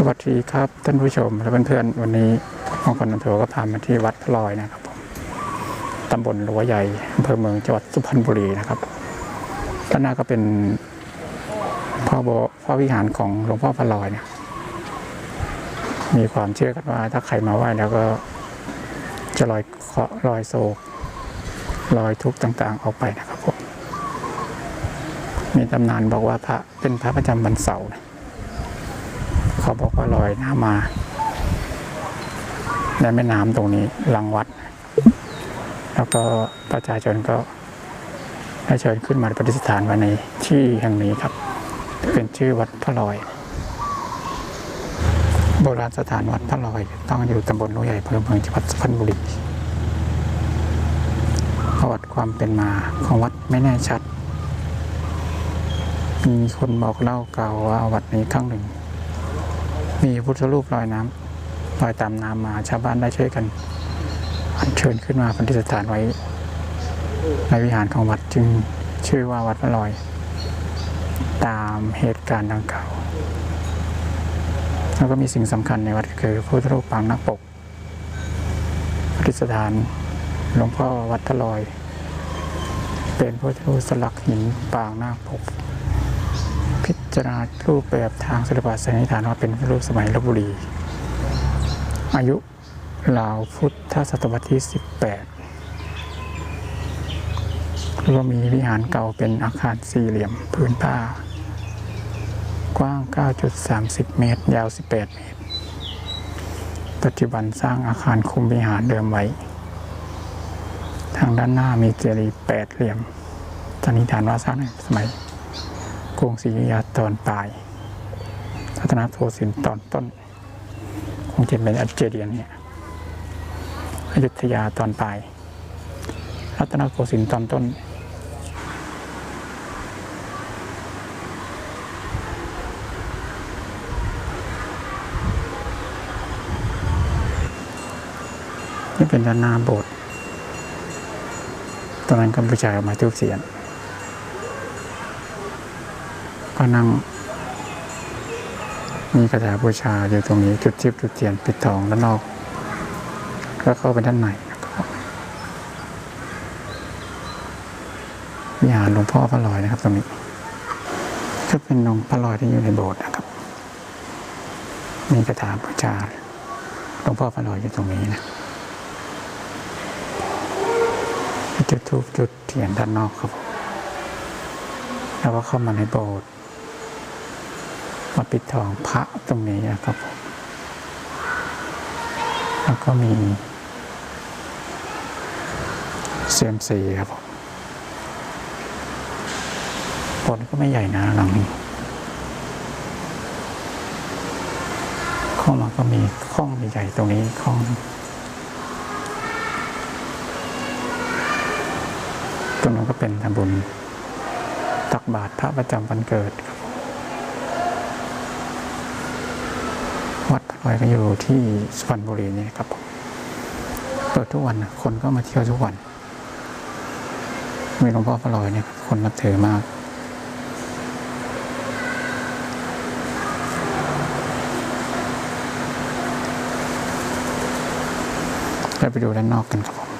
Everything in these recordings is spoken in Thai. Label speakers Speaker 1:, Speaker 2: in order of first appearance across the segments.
Speaker 1: สวัสดีครับท่านผู้ชมและเพื่อนๆวันนี้มงคลนันโทก็พามาที่วัดพลอยนะครับผมตำบลหลัวใหญ่อำเภอเมืองจังหวัดสุพรรณบุรีนะครับด้านหน้าก็เป็นพ่อโบพระวิหารของหลวงพ่อพลอยเนี่ยมีความเชื่อกันว่า ถ้าใครมาไหว้แล้วก็จะลอยเคราะห์ลอยโศกลอยทุกข์ต่างๆ ออกไปนะครับผมมีตำนานบอกว่าพระเป็นพระประจำวันเสาร์นะ เขาบอกว่าลอยน้ำมาในแม่น้ำตรงนี้หลังวัด แล้วก็ประชาชนก็ให้เชิญขึ้นมาประดิษฐานไว้ในที่แห่งนี้ครับ เป็นชื่อวัดพระลอย โบราณสถานวัดพระลอยตั้งอยู่ตำบลโนใหญ่อำเภอเมืองจังหวัดสุพรรณบุรีประวัติความเป็นมาของวัดไม่แน่ชัดมีคนบอกเล่ากล่าวว่าวัดนี้ครั้งหนึ่ง มีพุทธรูปลอยน้ำลอยตามน้ำมาชาวบ้านได้ช่วยกันอัญเชิญขึ้นมาประดิษฐานไว้ ในวิหารของวัดจึงชื่อว่าวัดพระลอย ตามเหตุการณ์ดังกล่าวแล้วก็มีสิ่งสำคัญในวัดคือพุทธรูปปางนักปกประดิษฐานหลวงพ่อวัดพระลอย เป็นพุทธรูปสลักหินปางนาคปก จารณารูปแบบทางศิลปะสันนิษฐานว่าเป็นรูปสมัยลบบุรี อายุราวพุทธศตวรรษที่ 18 แล้วก็มีวิหารเก่าเป็นอาคารสี่เหลี่ยมพื้นผ้า กว้าง 9.30 เมตร ยาว 18 เมตร ปัจจุบันสร้างอาคารคุมวิหารเดิมไว้ ทางด้านหน้ามีเจดีย์แปดเหลี่ยมสันนิษฐานว่าสร้างในสมัย กรุงศรีอยุธยาตอนปลายรัตนโกสินทร์ตอนต้น คงจะเป็นอัจเจดียนเนี่ยอยุธยาตอนปลายรัตนโกสินทร์ตอนต้นนี่เป็นด้านหน้าโบสถ์ตอนนั้นกัมพูชาออกมาทูบเสียน ก็นั่ง มีกระถาบูชาอยู่ตรงนี้ จุดทิพจุดเทียนปิดทองด้านนอก แล้วเข้าไปด้านในวิหารหลวงพ่อพระลอยนะครับ ตรงนี้ก็เป็นหลวงพ่อลอยที่อยู่ในโบสถ์นะครับ มีกระถาบูชาหลวงพ่อพระลอยอยู่ตรงนี้นะจุดทูบจุดเทียนด้านนอกครับแล้วก็เข้ามาในโบสถ์ มาปิดทองพระตรงนี้นะครับผมแล้วก็มีเซียมซีครับผมโบสถ์ก็ไม่ใหญ่นะหลังนี้ข้องมาก็มีข้องใหญ่ตรงนี้ข้องตรงนั้นก็เป็นทำบุญตักบาตรพระประจำวันเกิดครับ วัดพระล อยก็อยู่ที่สุพรรณบุรีนี่ครับผมเปิดทุกวันคนก็มาเที่ยวทุกวันมีหลวงพ่อพระลอยเนี่ยคนนับถือมากเราไปดูด้านนอกกันครับผม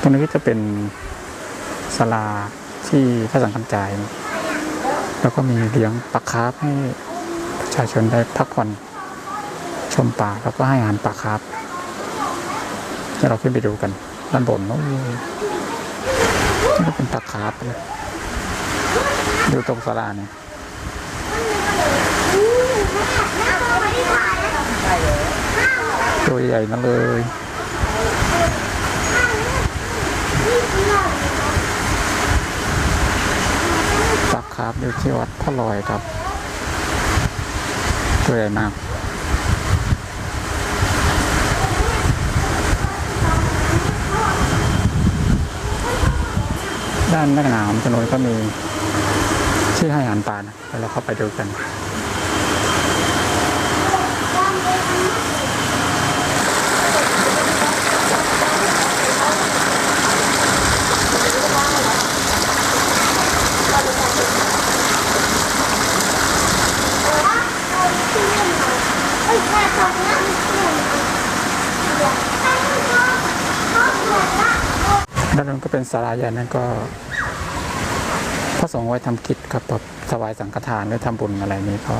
Speaker 1: ตรงนี้ก็จะเป็นศาลาที่พระสังฆจาย แล้วก็มีเลี้ยงปลาคาร์ให้ ชาชนได้พักผ่อนชมป่าแล้วก็ให้อาหารปลาคร์ฟเดี๋ยวเราขึ้นไปดูกันด้านบนนู้นนี่เป็นปลาคร์ฟเลยดูตรงศาลาเนี่ยตัวใหญ่นั่นเลยปลาคร์ฟอยู่ที่วัดพระลอยครับ ตัวยมากด้านหน้าหนาวถนนก็มีที่ให้อาหารปลานะเดี๋ยวเราเข้าไปดูกัน เป็นสาราใหญ่นั่นก็พระสงฆ์ไว้ทำกิจครับแบบถวายสังฆทานหรือทำบุญอะไรนี้ก็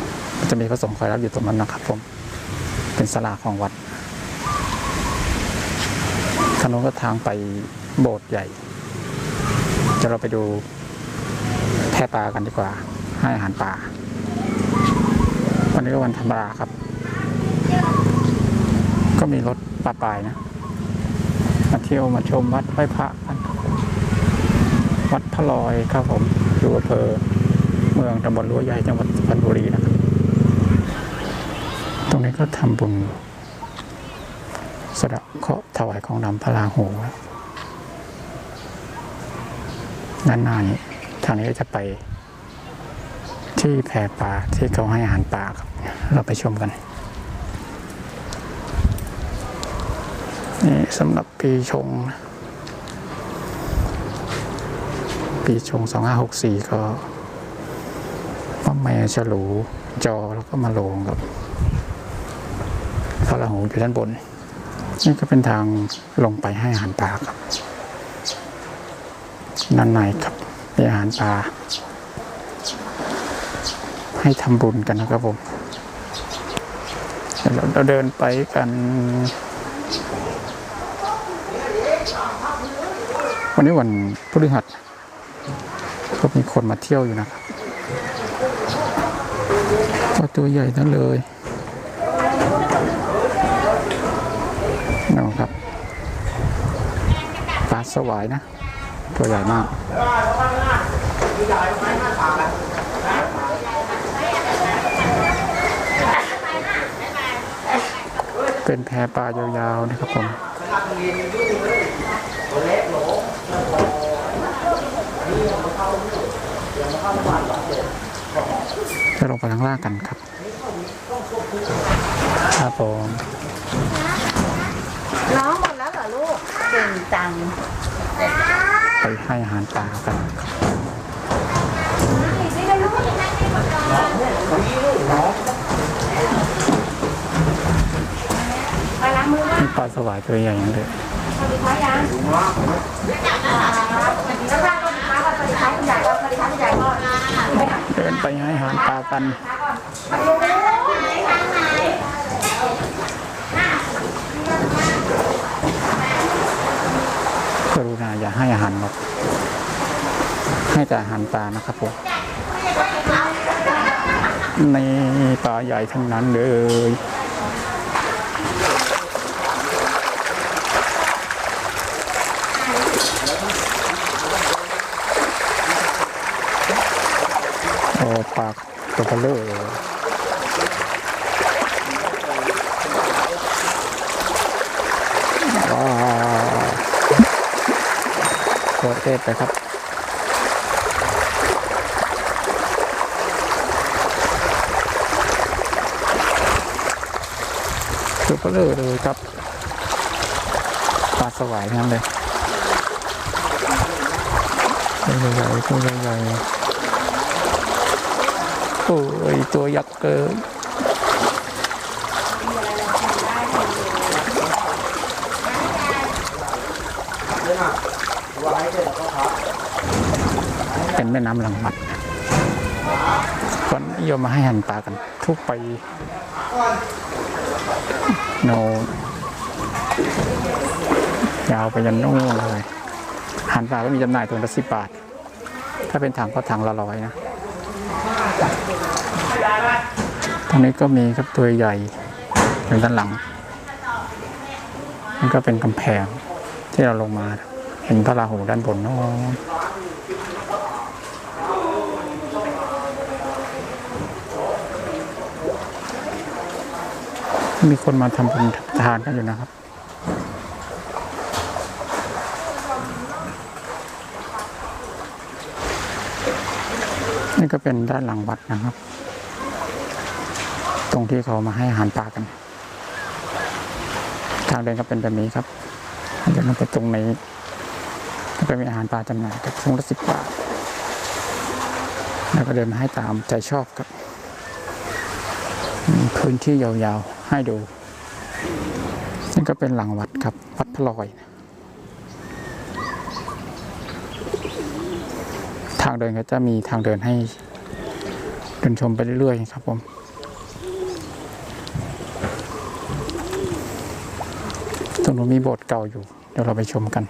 Speaker 1: จะมีพระสงฆ์คอยรับอยู่ตรงนั้นนะครับ ผมเป็นศาลาของวัดทางโน้นก็ทางไปโบสถ์ใหญ่จะเราไปดูแพะปลากันดีกว่า ให้อาหารปลาวันนี้ก็วันธรรมดาครับ ก็มีรถปลาปลายนะมาเที่ยวมาชมวัดไหว้พระกัน วัดพระลอยครับผมอยู่อำเภอเมืองตำบลรั้วใหญ่จังหวัดสุพรรณบุรีนะครับ ตรงนี้ก็ทำบุญสะเดาะเคราะห์ถวายของนำพระราหูด้านหน้านี้ทางนี้ก็จะไปที่แพปลาที่เขาให้อาหารปลาครับ เราไปชมกันนี่สำหรับปีชงนะ ปีชง 2564 ก็พ่อแม่ฉลูจอแล้วก็มาลงกับพระราหูอยู่ด้านบน นี่ก็เป็นทางลงไปให้อาหารปลาครับด้านในครับมีอาหารปลาให้ทำบุญกันนะครับผมเราเดินไปกันวันนี้วันพฤหัส ก็มีคนมาเที่ยวอยู่นะครับก็ตัวใหญ่ทั้งเลยนะครับปลาสวายนะ ตัวใหญ่มากเป็นแพปลายาวๆนะครับผม จะลงไปข้างล่างกันครับ ครับผม
Speaker 2: น้องหมดแล้วเหรอลูกเก่งจัง
Speaker 1: ไปให้อาหารปลากันครับ
Speaker 2: ไปล้างมือนะ
Speaker 1: นี่ปลาสวายตัวใหญ่อย่างเดีย เดินไปให้หารปลากันกรุณาอย่าให้อาหารนกให้แต่อาหารปลานะครับผมในปลาใหญ่ทั้งนั้นเลย โอ้ ปลาตัวเบลเลอร์ว้าวโคตรเทศไปครับตัวเบลเลอร์เลยครับปลาสวายงนั้นเลยตัวใหญ่ๆตัวใหญ่ๆ โอ้ยตัวยักษ์เกินเป็นแม่น้ำลังวัดคนนิยมมาให้หันปลากัน ทุกไปโนยาวไปยันนู่นเลยหันปลาก็มีจำหน่ายตัวละสิบบาท ถ้าเป็นถังก็ถังละร้อยนะ ตรงนี้ก็มีครับตัวใหญ่อยู่ด้านหลังมันก็เป็นกำแพงที่เราลงมาเห็นพระราหูด้านบนโน้นมีคนมาทำบุญทานกันอยู่นะครับนี่ก็เป็นด้านหลังวัดนะครับ รงที่เขามาให้อาหารปลากัน ทางเดินก็เป็นแบบนี้ครับเดินลงไปตรงนี้ก็จะมีอาหารปลาจำหน่ายกับถุงละสิบบาทแล้วก็เดินมาให้ตามใจชอบครับพื้นที่ยาวๆ ให้ดูนี่ก็เป็นหลังวัดครับ วัดพลอย ทางเดินก็จะมีทางเดินให้เดินชมไปเรื่อยๆครับผม ตรงนู้นมีโบสถ์เก่าอยู่ เดี๋ยวเราไปชมกัน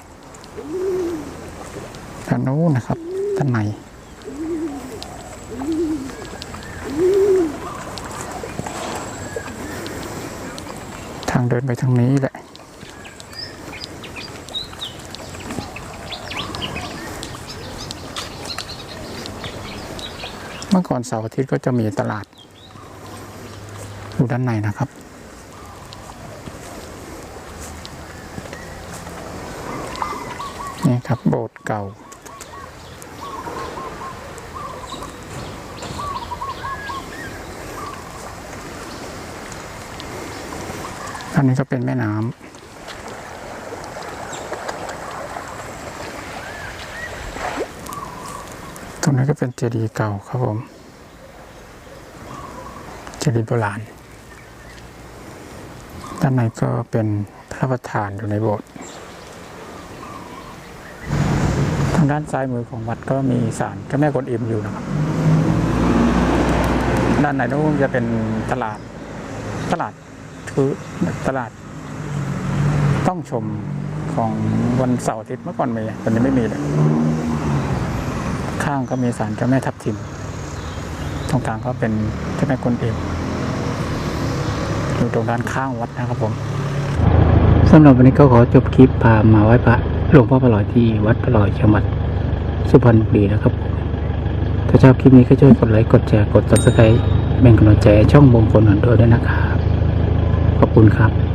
Speaker 1: ทางนู้นนะครับด้านในทางเดินไปทางนี้แหละเมื่อก่อนเสาร์อาทิตย์ก็จะมีตลาดอยู่ด้านในนะครับ นี่ครับโบสถ์เก่า อันนี้ก็เป็นแม่น้ำตรงนี้ก็เป็นเจดีย์เก่าครับผม เจดีย์โบราณ ด้านในก็เป็นพระประธานอยู่ในโบสถ์ ทางด้านซ้ายมือของวัดก็มีศาลเจ้าแม่กวนอิมอยู่นะครับ ด้านในนู้นจะเป็นตลาด ตลาดคือตลาด ต้องชมของวันเสาร์อาทิตย์เมื่อก่อนมีตอนนี้ไม่มีเลยข้างก็มีศาลเจ้าแม่ทับทิมตรงกลางก็เป็นเจ้าแม่กวนอิมอยู่ตรงด้านข้างวัดนะครับผมสำหรับวันนี้ก็ขอจบคลิปพามาไหว้พระ หลวงพ่อประลอยที่วัดประลอยจังหวัดสุพรรณบุรีนะครับ ถ้าชอบคลิปนี้ก็ช่วยกดไลค์กดแชร์กดซับสไครต์เป็นกำลังใจช่องมงคลหนโดด้วยนะครับ ขอบคุณครับ